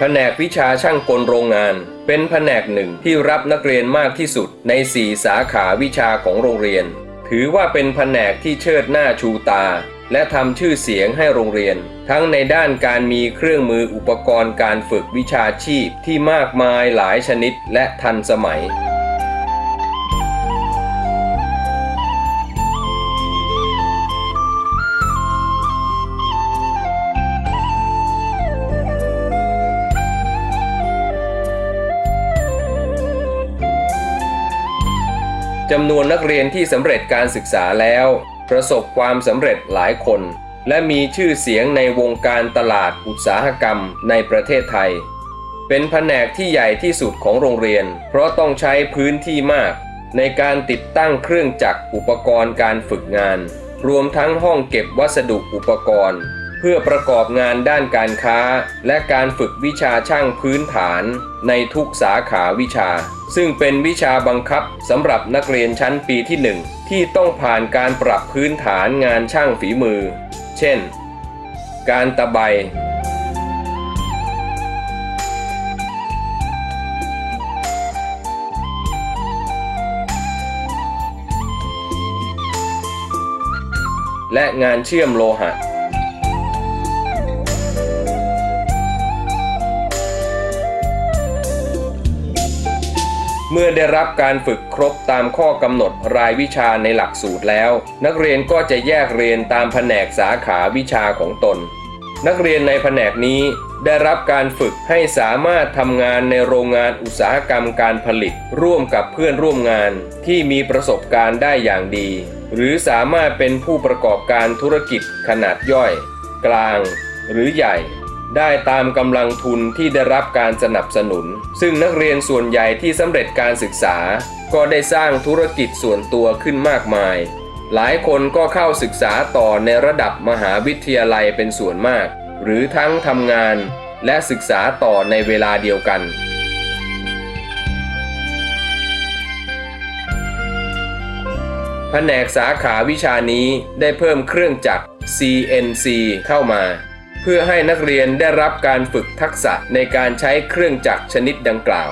แผนกวิชาช่างกลโรงงาน เป็นแผนกหนึ่งที่รับนักเรียนมากที่สุดใน 4 สาขาวิชาของโรงเรียน ถือว่าเป็นแผนกที่เชิดหน้าชูตา และทำชื่อเสียงให้โรงเรียน ทั้งในด้านการมีเครื่องมืออุปกรณ์การฝึกวิชาชีพที่มากมายหลายชนิดและทันสมัย จำนวนนักเรียนที่สำเร็จการศึกษาแล้ว ประสบความสำเร็จหลายคน และมีชื่อเสียงในวงการตลาดอุตสาหกรรมในประเทศไทย เป็นแผนกที่ใหญ่ที่สุดของโรงเรียน เพราะต้องใช้พื้นที่มาก ในการติดตั้งเครื่องจักรอุปกรณ์การฝึกงาน รวมทั้งห้องเก็บวัสดุอุปกรณ์ เพื่อประกอบงานด้านการค้า และการฝึกวิชาช่างพื้นฐานในทุกสาขาวิชา ซึ่งเป็นวิชาบังคับสำหรับนักเรียนชั้นปีที่ 1 ที่ต้องผ่านการปรับพื้นฐานงานช่างฝีมือ เช่น การตะไบและงานเชื่อมโลหะ เมื่อได้รับการฝึกครบตามข้อกำหนดรายวิชาในหลักสูตรแล้ว นักเรียนก็จะแยกเรียนตามแผนกสาขาวิชาของตน นักเรียนในแผนกนี้ได้รับการฝึกให้สามารถทำงานในโรงงานอุตสาหกรรมการผลิต ร่วมกับเพื่อนร่วมงานที่มีประสบการณ์ได้อย่างดี หรือสามารถเป็นผู้ประกอบการธุรกิจขนาดย่อย กลาง หรือใหญ่ ได้ตามกำลังทุนที่ได้รับการสนับสนุน ซึ่งนักเรียนส่วนใหญ่ที่สำเร็จการศึกษา ก็ได้สร้างธุรกิจส่วนตัวขึ้นมากมาย หลายคนก็เข้าศึกษาต่อในระดับมหาวิทยาลัยเป็นส่วนมาก หรือทั้งทำงานและศึกษาต่อในเวลาเดียวกัน แผนกสาขาวิชานี้ได้เพิ่มเครื่องจักร CNC เข้ามา พื่อให้นักเรียนได้รับการฝึกทักษะในการใช้เครื่องจักรชนิดดังกล่าว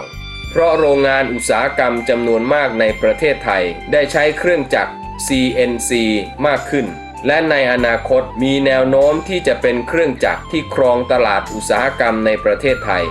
เพราะโรงงานอุตสาหกรรมจำนวนมากในประเทศไทย ได้ใช้เครื่องจักร CNC มากขึ้น และในอนาคตมีแนวโน้มที่จะเป็นเครื่องจักรที่ครองตลาดอุตสาหกรรมในประเทศไทย